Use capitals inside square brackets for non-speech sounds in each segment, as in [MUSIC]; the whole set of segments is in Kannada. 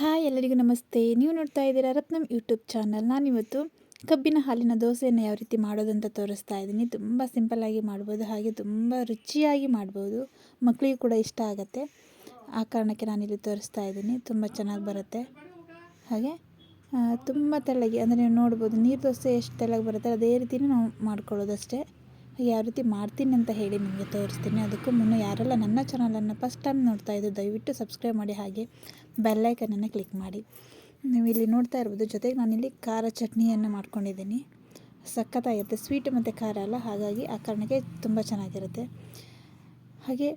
ಹಾಯ್ ಎಲ್ಲರಿಗೂ ನಮಸ್ತೆ. ನೀವು ನೋಡ್ತಾ ಇದ್ದೀರಾ ರತ್ನಂ ಯೂಟ್ಯೂಬ್ ಚಾನಲ್. ನಾನಿವತ್ತು ಕಬ್ಬಿನ ಹಾಲಿನ ದೋಸೆಯನ್ನು ಯಾವ ರೀತಿ ಮಾಡೋದು ಅಂತ ತೋರಿಸ್ತಾ ಇದ್ದೀನಿ. ತುಂಬ ಸಿಂಪಲ್ಲಾಗಿ ಮಾಡ್ಬೋದು, ಹಾಗೆ ತುಂಬ ರುಚಿಯಾಗಿ ಮಾಡ್ಬೋದು. ಮಕ್ಕಳಿಗೂ ಕೂಡ ಇಷ್ಟ ಆಗುತ್ತೆ. ಆ ಕಾರಣಕ್ಕೆ ನಾನಿಲ್ಲಿ ತೋರಿಸ್ತಾ ಇದ್ದೀನಿ. ತುಂಬ ಚೆನ್ನಾಗಿ ಬರುತ್ತೆ. ಹಾಗೆ ತುಂಬ ತೆಳ್ಳಗೆ, ಅಂದರೆ ನೀವು ನೋಡ್ಬೋದು ನೀರು ದೋಸೆ ಎಷ್ಟು ತೆಳ್ಳಗೆ ಬರುತ್ತೆ, ಅದೇ ರೀತಿಯೂ ನಾವು ಮಾಡ್ಕೊಳ್ಳೋದಷ್ಟೇ. ಯಾವ ರೀತಿ ಮಾಡ್ತೀನಿ ಅಂತ ಹೇಳಿ ನಿಮಗೆ ತೋರಿಸ್ತೀನಿ. ಅದಕ್ಕೂ ಮುನ್ನ ಯಾರೆಲ್ಲ ನನ್ನ ಚಾನಲನ್ನು ಫಸ್ಟ್ ಟೈಮ್ ನೋಡ್ತಾ ಇದ್ದು ದಯವಿಟ್ಟು ಸಬ್ಸ್ಕ್ರೈಬ್ ಮಾಡಿ ಹಾಗೆ ಬೆಲ್ಲೈಕನನ್ನು ಕ್ಲಿಕ್ ಮಾಡಿ. ನೀವು ಇಲ್ಲಿ ನೋಡ್ತಾ ಇರ್ಬೋದು ಜೊತೆಗೆ ನಾನಿಲ್ಲಿ ಖಾರ ಚಟ್ನಿಯನ್ನು ಮಾಡ್ಕೊಂಡಿದ್ದೀನಿ. ಸಖತ್ತಾಗಿರುತ್ತೆ ಸ್ವೀಟ್ ಮತ್ತು ಖಾರ ಅಲ್ಲ, ಹಾಗಾಗಿ ಆ ಕಾರಣಕ್ಕೆ ತುಂಬ ಚೆನ್ನಾಗಿರುತ್ತೆ. ಹಾಗೆ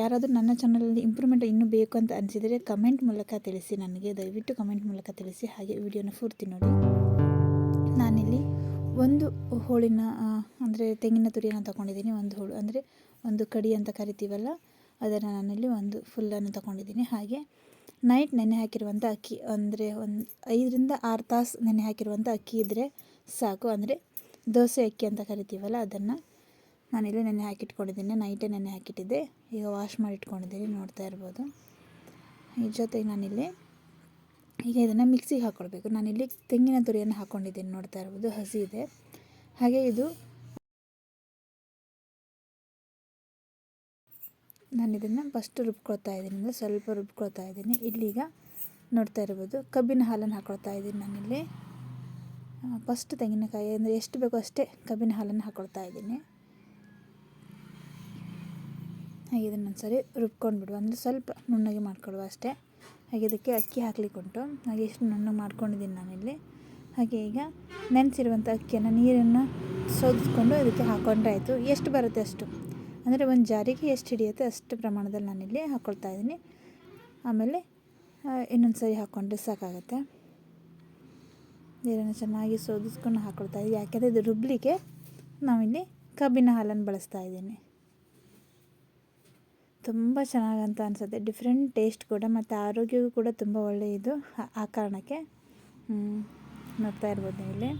ಯಾರಾದರೂ ನನ್ನ ಚಾನಲಲ್ಲಿ ಇಂಪ್ರೂವ್ಮೆಂಟ್ ಇನ್ನೂ ಬೇಕು ಅಂತ ಅನಿಸಿದರೆ ಕಮೆಂಟ್ ಮೂಲಕ ತಿಳಿಸಿ ನನಗೆ, ದಯವಿಟ್ಟು ಕಮೆಂಟ್ ಮೂಲಕ ತಿಳಿಸಿ ಹಾಗೆ ವಿಡಿಯೋನ ಪೂರ್ತಿ ನೋಡಿ. ನಾನಿಲ್ಲಿ ಒಂದು ಹೋಳಿನ ಅಂದರೆ ತೆಂಗಿನ ತುರಿಯನ್ನು ತಗೊಂಡಿದ್ದೀನಿ. ಒಂದು ಹೋಳು, ಅಂದರೆ ಒಂದು ಕಡಿ ಅಂತ ಕರಿತೀವಲ್ಲ, ಅದನ್ನು ನಾನಿಲ್ಲಿ ಒಂದು ಫುಲ್ಲನ್ನು ತಗೊಂಡಿದ್ದೀನಿ. ಹಾಗೆ ನೈಟ್ ನೆನೆ ಹಾಕಿರುವಂಥ ಅಕ್ಕಿ, ಅಂದರೆ ಒಂದು ಐದರಿಂದ ಆರು ತಾಸು ನೆನೆ ಹಾಕಿರುವಂಥ ಅಕ್ಕಿ ಇದ್ದರೆ ಸಾಕು. ಅಂದರೆ ದೋಸೆ ಅಕ್ಕಿ ಅಂತ ಕರಿತೀವಲ್ಲ, ಅದನ್ನು ನಾನಿಲ್ಲಿ ನೆನೆ ಹಾಕಿಟ್ಕೊಂಡಿದ್ದೀನಿ. ನೈಟೇ ನೆನೆ ಹಾಕಿಟ್ಟಿದ್ದೆ. ಈಗ ವಾಶ್ ಮಾಡಿ ಇಟ್ಕೊಂಡಿದ್ದೀನಿ ನೋಡ್ತಾ ಇರ್ಬೋದು. ಈ ಜೊತೆಗೆ ನಾನಿಲ್ಲಿ ಈಗ ಇದನ್ನು ಮಿಕ್ಸಿಗೆ ಹಾಕ್ಕೊಳ್ಬೇಕು ನಾನಿಲ್ಲಿ ತೆಂಗಿನ ತುರಿಯನ್ನು ಹಾಕ್ಕೊಂಡಿದ್ದೀನಿ ನೋಡ್ತಾ ಇರ್ಬೋದು, ಹಸಿ ಇದೆ. ಹಾಗೆ ಇದು ನಾನು ಇದನ್ನು ಫಸ್ಟ್ ರುಬ್ಕೊಳ್ತಾ ಇದ್ದೀನಿ. ಅಂದರೆ ಸ್ವಲ್ಪ ರುಬ್ಕೊಳ್ತಾ ಇದ್ದೀನಿ. ಇಲ್ಲಿಗ ನೋಡ್ತಾ ಇರ್ಬೋದು, ಕಬ್ಬಿನ ಹಾಲನ್ನು ಹಾಕ್ಕೊಳ್ತಾ ಇದ್ದೀನಿ ನಾನಿಲ್ಲಿ ಫಸ್ಟ್ ತೆಂಗಿನಕಾಯಿ, ಅಂದರೆ ಎಷ್ಟು ಬೇಕೋ ಅಷ್ಟೇ ಕಬ್ಬಿನ ಹಾಲನ್ನು ಹಾಕ್ಕೊಳ್ತಾ ಇದ್ದೀನಿ. ಹಾಗೆ ಇದನ್ನೊಂದು ಸರಿ ರುಬ್ಕೊಂಡು ಬಿಡುವ ಅಂದರೆ ಸ್ವಲ್ಪ ನುಣ್ಣಗೆ ಮಾಡ್ಕೊಳ್ಳುವ ಅಷ್ಟೇ. ಹಾಗೆ ಅದಕ್ಕೆ ಅಕ್ಕಿ ಹಾಕಲಿಕ್ಕುಂಟು ಹಾಗೆ ಎಷ್ಟು ನುಣ್ಣಗೆ ಮಾಡ್ಕೊಂಡಿದ್ದೀನಿ ನಾನಿಲ್ಲಿ. ಹಾಗೆ ಈಗ ನೆನೆಸಿರುವಂಥ ಅಕ್ಕಿಯನ್ನು, ನೀರನ್ನು ಸೋದಿಸ್ಕೊಂಡು ಅದಕ್ಕೆ ಹಾಕ್ಕೊಂಡ್ರೆ ಆಯಿತು. ಎಷ್ಟು ಬರುತ್ತೆ ಅಷ್ಟು? ಅಂದರೆ ಒಂದು ಜಾರಿಗೆ ಎಷ್ಟು ಹಿಡಿಯುತ್ತೆ ಅಷ್ಟು ಪ್ರಮಾಣದಲ್ಲಿ ನಾನಿಲ್ಲಿ ಹಾಕ್ಕೊಳ್ತಾ ಇದ್ದೀನಿ. ಆಮೇಲೆ ಇನ್ನೊಂದು ಸರಿ ಹಾಕ್ಕೊಂಡ್ರೆ ಸಾಕಾಗುತ್ತೆ. ನೀರನ್ನು ಚೆನ್ನಾಗಿ ಸೋದಿಸ್ಕೊಂಡು ಹಾಕ್ಕೊಳ್ತಾ ಇದ್ದೀನಿ. ಯಾಕೆಂದರೆ ಇದು ರುಬ್ಲಿಕ್ಕೆ ನಾವಿಲ್ಲಿ ಕಬ್ಬಿನ ಹಾಲನ್ನು ಬಳಸ್ತಾ ಇದ್ದೀನಿ. ತುಂಬ ಚೆನ್ನಾಗಂತ ಅನಿಸುತ್ತೆ. ಡಿಫ್ರೆಂಟ್ ಟೇಸ್ಟ್ ಕೂಡ ಮತ್ತು ಆರೋಗ್ಯಕ್ಕೂ ಕೂಡ ತುಂಬ ಒಳ್ಳೆಯದು ಆ ಕಾರಣಕ್ಕೆ. ನೋಡ್ತಾ ಇರ್ಬೋದು ಇಲ್ಲಿ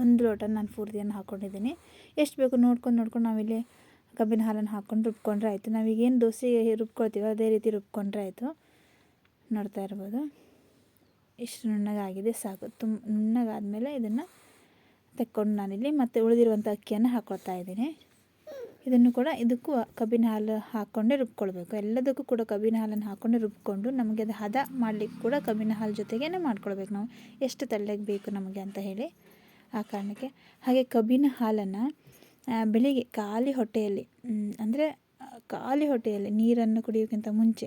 ಒಂದು ಲೋಟ ನಾನು ಪೂರ್ತಿಯನ್ನು ಹಾಕ್ಕೊಂಡಿದ್ದೀನಿ ಎಷ್ಟು ಬೇಕು ನೋಡ್ಕೊಂಡು ನೋಡ್ಕೊಂಡು ನಾವಿಲ್ಲಿ ಕಬ್ಬಿನ ಹಾಲನ್ನು ಹಾಕ್ಕೊಂಡು ರುಬ್ಕೊಂಡ್ರೆ ಆಯಿತು. ನಾವೀಗೇನು ದೋಸೆ ರುಬ್ಕೊಳ್ತೀವೋ ಅದೇ ರೀತಿ ರುಬ್ಕೊಂಡ್ರೆ ಆಯಿತು. ನೋಡ್ತಾ ಇರ್ಬೋದು. ಇಷ್ಟು ನುಣ್ಣಗಾಗಿದೆ, ಸಾಕು. ತುಂಬ ನುಣ್ಣಗಾದಮೇಲೆ ಇದನ್ನು ತೆಕ್ಕೊಂಡು ನಾನಿಲ್ಲಿ ಮತ್ತು ಉಳಿದಿರುವಂಥ ಅಕ್ಕಿಯನ್ನು ಹಾಕ್ಕೊಳ್ತಾ ಇದ್ದೀನಿ. ಇದನ್ನು ಕೂಡ ಇದಕ್ಕೂ ಕಬ್ಬಿನ ಹಾಲು ಹಾಕ್ಕೊಂಡೇ ರುಬ್ಕೊಳ್ಬೇಕು. ಎಲ್ಲದಕ್ಕೂ ಕೂಡ ಕಬ್ಬಿನ ಹಾಲನ್ನು ಹಾಕ್ಕೊಂಡು ರುಬ್ಕೊಂಡು ನಮಗೆ ಅದು ಹದ ಮಾಡಲಿಕ್ಕೆ ಕೂಡ ಕಬ್ಬಿನ ಹಾಲು ಜೊತೆಗೇ ಮಾಡ್ಕೊಳ್ಬೇಕು ನಾವು. ಎಷ್ಟು ತಳ್ಳಗೆ ಬೇಕು ನಮಗೆ ಅಂತ ಹೇಳಿ ಆ ಕಾರಣಕ್ಕೆ. ಹಾಗೆ ಕಬ್ಬಿನ ಹಾಲನ್ನು ಬೆಳಿಗ್ಗೆ ಖಾಲಿ ಹೊಟ್ಟೆಯಲ್ಲಿ ಅಂದರೆ ಖಾಲಿ ಹೊಟ್ಟೆಯಲ್ಲಿ ನೀರನ್ನು ಕುಡಿಯೋಕ್ಕಿಂತ ಮುಂಚೆ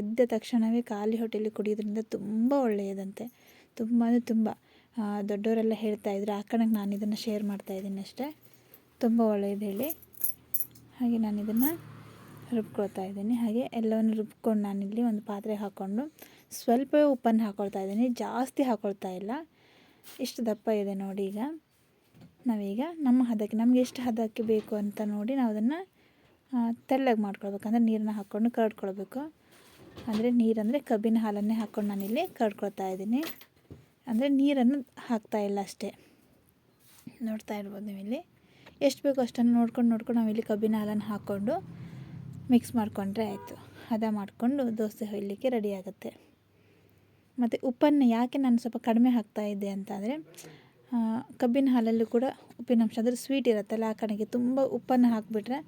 ಎದ್ದ ತಕ್ಷಣವೇ ಖಾಲಿ ಹೊಟ್ಟೆಯಲ್ಲಿ ಕುಡಿಯೋದ್ರಿಂದ ತುಂಬ ಒಳ್ಳೆಯದಂತೆ. ತುಂಬ ಅಂದರೆ ತುಂಬ ದೊಡ್ಡವರೆಲ್ಲ ಹೇಳ್ತಾ ಇದ್ರು. ಆ ಕಾರಣಕ್ಕೆ ನಾನು ಇದನ್ನು ಶೇರ್ ಮಾಡ್ತಾಯಿದ್ದೀನಿ ಅಷ್ಟೇ. ತುಂಬ ಒಳ್ಳೆಯದು ಹೇಳಿ. ಹಾಗೆ ನಾನು ಇದನ್ನು ರುಬ್ಕೊಳ್ತಾ ಇದ್ದೀನಿ. ಹಾಗೆ ಎಲ್ಲವನ್ನು ರುಬ್ಕೊಂಡು ನಾನಿಲ್ಲಿ ಒಂದು ಪಾತ್ರೆ ಹಾಕ್ಕೊಂಡು ಸ್ವಲ್ಪ ಉಪ್ಪನ್ನು ಹಾಕ್ಕೊಳ್ತಾ ಇದ್ದೀನಿ. ಜಾಸ್ತಿ ಹಾಕ್ಕೊಳ್ತಾ ಇಲ್ಲ. ಇಷ್ಟು ದಪ್ಪ ಇದೆ ನೋಡಿ ಈಗ. ನಾವೀಗ ನಮ್ಮ ಹದಕ್ಕೆ, ನಮಗೆ ಎಷ್ಟು ಹದಕ್ಕೆ ಬೇಕು ಅಂತ ನೋಡಿ ನಾವು ಅದನ್ನು ತೆಳ್ಳಗೆ ಮಾಡ್ಕೊಳ್ಬೇಕು. ಅಂದರೆ ನೀರನ್ನ ಹಾಕ್ಕೊಂಡು ಕರ್ಡ್ಕೊಳ್ಬೇಕು ಅಂದರೆ ನೀರಂದರೆ ಕಬ್ಬಿನ ಹಾಲನ್ನೇ ಹಾಕ್ಕೊಂಡು ನಾನಿಲ್ಲಿ ಕರ್ಡ್ಕೊಳ್ತಾ ಇದ್ದೀನಿ. ಅಂದರೆ ನೀರನ್ನು ಹಾಕ್ತಾ ಇಲ್ಲ ಅಷ್ಟೇ. ನೋಡ್ತಾ ಇರ್ಬೋದು ನೀವು ಇಲ್ಲಿ ಎಷ್ಟು ಬೇಕೋ ಅಷ್ಟನ್ನು ನೋಡ್ಕೊಂಡು ನೋಡ್ಕೊಂಡು ನಾವಿಲ್ಲಿ ಕಬ್ಬಿನ ಹಾಲನ್ನು ಹಾಕ್ಕೊಂಡು ಮಿಕ್ಸ್ ಮಾಡಿಕೊಂಡ್ರೆ ಆಯಿತು. ಹದ ಮಾಡಿಕೊಂಡು ದೋಸೆ ಹೊಯ್ಲಿಕ್ಕೆ ರೆಡಿ ಆಗುತ್ತೆ. ಮತ್ತು ಉಪ್ಪನ್ನು ಯಾಕೆ ನಾನು ಸ್ವಲ್ಪ ಕಡಿಮೆ ಹಾಕ್ತಾ ಇದ್ದೆ ಅಂತಂದರೆ ಕಬ್ಬಿನ ಹಾಲಲ್ಲೂ ಕೂಡ ಉಪ್ಪಿನಂಶ ಅಂದರೆ ಸ್ವೀಟ್ ಇರುತ್ತಲ್ಲ, ಆ ಕಡೆಗೆ ತುಂಬ ಉಪ್ಪನ್ನು ಹಾಕಿಬಿಟ್ರೆ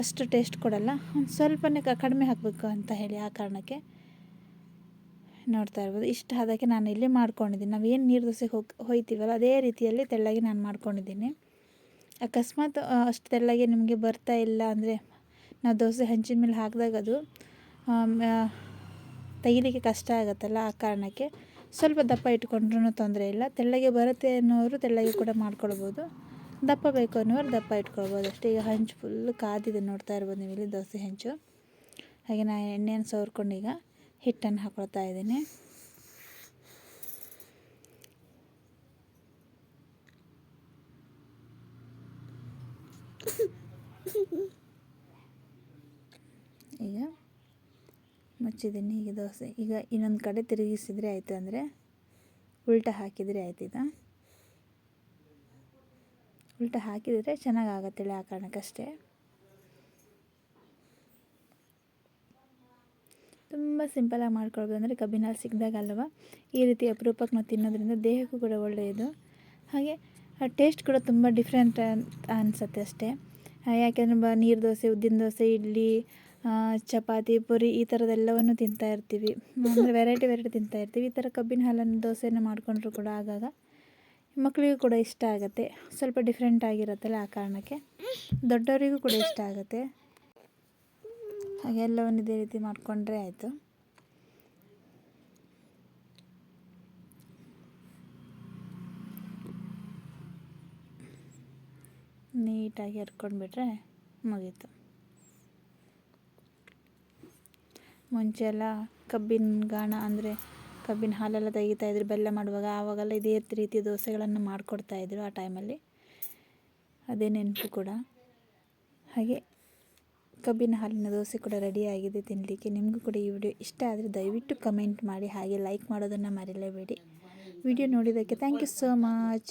ಅಷ್ಟು ಟೇಸ್ಟ್ ಕೊಡಲ್ಲ. ಒಂದು ಸ್ವಲ್ಪನೇ ಕಡಿಮೆ ಹಾಕಬೇಕು ಅಂತ ಹೇಳಿ ಆ ಕಾರಣಕ್ಕೆ ನೋಡ್ತಾ ಇರ್ಬೋದು. ಇಷ್ಟು ಹದಕ್ಕೆ ನಾನು ಇಲ್ಲಿ ಮಾಡ್ಕೊಂಡಿದ್ದೀನಿ. ನಾವು ಏನು ನೀರು ದೋಸೆಗೆ ಹೋಗಿ ಹೋಯ್ತೀವಲ್ಲ, ಅದೇ ರೀತಿಯಲ್ಲಿ ತೆಳ್ಳಗೆ ನಾನು ಮಾಡ್ಕೊಂಡಿದ್ದೀನಿ. ಅಕಸ್ಮಾತ್ ಅಷ್ಟು ತೆಳ್ಳಗೆ ನಿಮಗೆ ಬರ್ತಾ ಇಲ್ಲ ಅಂದರೆ ನಾವು ದೋಸೆ ಹಂಚಿನ ಮೇಲೆ ಹಾಕಿದಾಗ ಅದು ತೆಗಿಲಿಕ್ಕೆ ಕಷ್ಟ ಆಗುತ್ತಲ್ಲ ಆ ಕಾರಣಕ್ಕೆ. ಸ್ವಲ್ಪ ದಪ್ಪ ಇಟ್ಕೊಂಡ್ರೂ ತೊಂದರೆ ಇಲ್ಲ. ತೆಳ್ಳಗೆ ಬರುತ್ತೆ ಅನ್ನೋರು ತೆಳ್ಳಗೆ ಕೂಡ ಮಾಡ್ಕೊಳ್ಬೋದು. ದಪ್ಪ ಬೇಕು ಅನ್ನೋರು ದಪ್ಪ ಇಟ್ಕೊಳ್ಬೋದು ಅಷ್ಟೇ. ಈಗ ಹಂಚು ಫುಲ್ ಕಾದಿದೆ ನೋಡ್ತಾ ಇರ್ಬೋದು ನೀವು ಇಲ್ಲಿ ದೋಸೆ ಹೆಂಚು. ಹಾಗೆ ನಾನು ಎಣ್ಣೆಯನ್ನು ಸವರ್ಕೊಂಡು ಈಗ ಹಿಟ್ಟನ್ನು ಹಾಕ್ಕೊಳ್ತಾ ಇದ್ದೀನಿ. [LAUGHS] ಈಗ ಮುಚ್ಚಿದ್ದೀನಿ, ಈಗ ದೋಸೆ. ಈಗ ಇನ್ನೊಂದು ಕಡೆ ತಿರುಗಿಸಿದರೆ ಆಯಿತು ಅಂದರೆ ಉಲ್ಟ ಹಾಕಿದರೆ ಆಯ್ತು ಈಗ. ಉಲ್ಟ ಹಾಕಿದರೆ ಚೆನ್ನಾಗಾಗತ್ತೇಳಿ ಆ ಕಾರಣಕ್ಕಷ್ಟೇ. ತುಂಬ ಸಿಂಪಲಾಗಿ ಮಾಡ್ಕೊಳ್ಬೋದು ಅಂದರೆ ಕಬ್ಬಿನ ಹಾಲು ಸಿಕ್ಕಿದಾಗ ಅಲ್ವಾ ಈ ರೀತಿ ಅಪರೂಪಕ್ಕೆ ನಾವು ತಿನ್ನೋದ್ರಿಂದ ದೇಹಕ್ಕೂ ಕೂಡ ಒಳ್ಳೆಯದು. ಹಾಗೆ ಟೇಸ್ಟ್ ಕೂಡ ತುಂಬ ಡಿಫ್ರೆಂಟ್ ಅನಿಸುತ್ತೆ ಅಷ್ಟೇ. ಯಾಕೆಂದರೆ ಬ, ನೀರು ದೋಸೆ, ಉದ್ದಿನ ದೋಸೆ, ಇಡ್ಲಿ ಚಪಾತಿ, ಪುರಿ ಈ ಥರದ್ದೆಲ್ಲವನ್ನು ತಿಂತಾ ಇರ್ತೀವಿ. ಅಂದರೆ ವೆರೈಟಿ ವೆರೈಟಿ ತಿಂತಾ ಇರ್ತೀವಿ. ಈ ಥರ ಕಬ್ಬಿನ ಹಾಲನ್ನು ದೋಸೆನ ಮಾಡಿಕೊಂಡ್ರು ಕೂಡ ಆಗಾಗ ಮಕ್ಕಳಿಗೂ ಕೂಡ ಇಷ್ಟ ಆಗುತ್ತೆ. ಸ್ವಲ್ಪ ಡಿಫ್ರೆಂಟ್ ಆಗಿರುತ್ತಲ್ಲ ಆ ಕಾರಣಕ್ಕೆ. ದೊಡ್ಡವರಿಗೂ ಕೂಡ ಇಷ್ಟ ಆಗುತ್ತೆ. ಹಾಗೆ ಎಲ್ಲವನ್ನು ಇದೇ ರೀತಿ ಮಾಡಿಕೊಂಡ್ರೆ ಆಯಿತು. ನೀಟಾಗಿ ಹರ್ಕೊಂಡ್ಬಿಟ್ರೆ ಮುಗೀತು. ಮುಂಚೆ ಎಲ್ಲ ಕಬ್ಬಿನ ಗಾಣ ಅಂದರೆ ಕಬ್ಬಿನ ಹಾಲೆಲ್ಲ ತೆಗಿತಾಯಿದ್ರು ಬೆಲ್ಲ ಮಾಡುವಾಗ ಆವಾಗೆಲ್ಲ ಇದೇ ರೀತಿ ದೋಸೆಗಳನ್ನು ಮಾಡಿಕೊಡ್ತಾಯಿದ್ರು ಆ ಟೈಮಲ್ಲಿ. ಅದೇ ನೆನಪು ಕೂಡ. ಹಾಗೆ ಕಬ್ಬಿನ ಹಾಲಿನ ದೋಸೆ ಕೂಡ ರೆಡಿಯಾಗಿದೆ ತಿನ್ನಲಿಕ್ಕೆ ನಿಮಗೂ ಕೂಡ ಈ ವಿಡಿಯೋ ಇಷ್ಟ ಆದರೆ ದಯವಿಟ್ಟು ಕಮೆಂಟ್ ಮಾಡಿ, ಹಾಗೆ ಲೈಕ್ ಮಾಡೋದನ್ನು ಮರೆಯಲೇಬೇಡಿ ವಿಡಿಯೋ ನೋಡಿದ್ದಕ್ಕೆ ಥ್ಯಾಂಕ್ ಯು ಸೋ ಮಚ್